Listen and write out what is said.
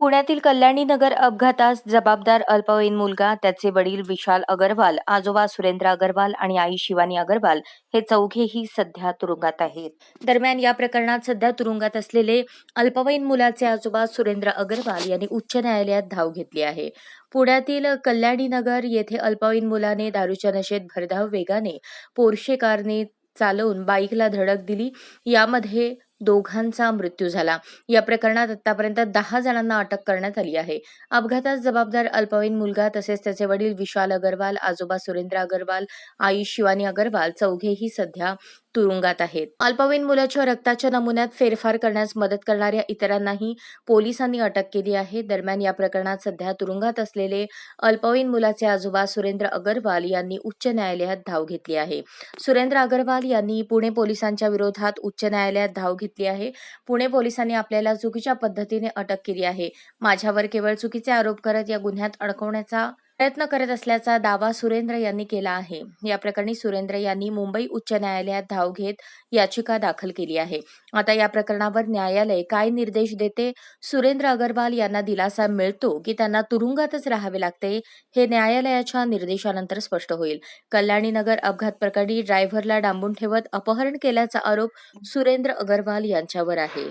पुण्यातील कल्याणी नगर अपघातास जबाबदार अल्पवयीन मुलगा त्याचे वडील विशाल अगरवाल आजोबा सुरेंद्र अगरवाल आणि आई शिवानी अगरवाल हे चौघेही सध्या तुरुंगात आहेत. दरम्यान या प्रकरणात सध्या तुरुंगात असलेले अल्पवयीन मुलाचे आजोबा सुरेंद्र अगरवाल यांनी उच्च न्यायालयात धाव घेतली आहे. पुण्यातील कल्याणी नगर येथे अल्पवयीन मुलाने दारूच्या नशेत भरधाव वेगाने पोर्शे कारने चालवून बाईकला धडक दिली. यामध्ये दोघांचा मृत्यू झाला. या प्रकरणात आतापर्यंत दहा जणांना अटक करण्यात आली आहे. अपघातात जबाबदार अल्पवयीन मुलगा तसेच त्याचे वडील विशाल अगरवाल आजोबा सुरेंद्र अगरवाल आई शिवानी अगरवाल चौघेही सध्या तुरुंगात आहेत. अल्पवयीन मुलाच्या रक्ताच्या नमुन्यात फेरफार करण्यास मदत करणाऱ्या इतरांनाही पोलिसांनी अटक केली आहे. दरम्यान या प्रकरणात सध्या तुरुंगात असलेले अल्पवयीन मुलाचे आजोबा सुरेंद्र अगरवाल यांनी उच्च न्यायालयात धाव घेतली आहे. सुरेंद्र अगरवाल यांनी पुणे पोलिसांच्या विरोधात उच्च न्यायालयात धाव घेतली आहे. पुणे पोलिसांनी आपल्याला चुकीच्या पद्धतीने अटक केली आहे. माझ्यावर केवळ चुकीचे आरोप करत या गुन्ह्यात अडकवण्याचा प्रयत्न करत असल्याचा दावा सुरेंद्र यांनी केला आहे. या प्रकरणी सुरेंद्र यांनी मुंबई उच्च न्यायालयात धाव घेत याचिका दाखल केली आहे. आता या प्रकरणावर न्यायालय काय निर्देश देते? सुरेंद्र अगरवाल यांना दिलासा मिळतो की त्यांना तुरुंगातच राहावे लागते? हे न्यायालयाच्या निर्देशानंतर स्पष्ट होईल. कल्याणी नगर अपघात प्रकरणी ड्रायव्हरला डांबून ठेवत अपहरण केल्याचा आरोप सुरेंद्र अगरवाल यांच्यावर आहे.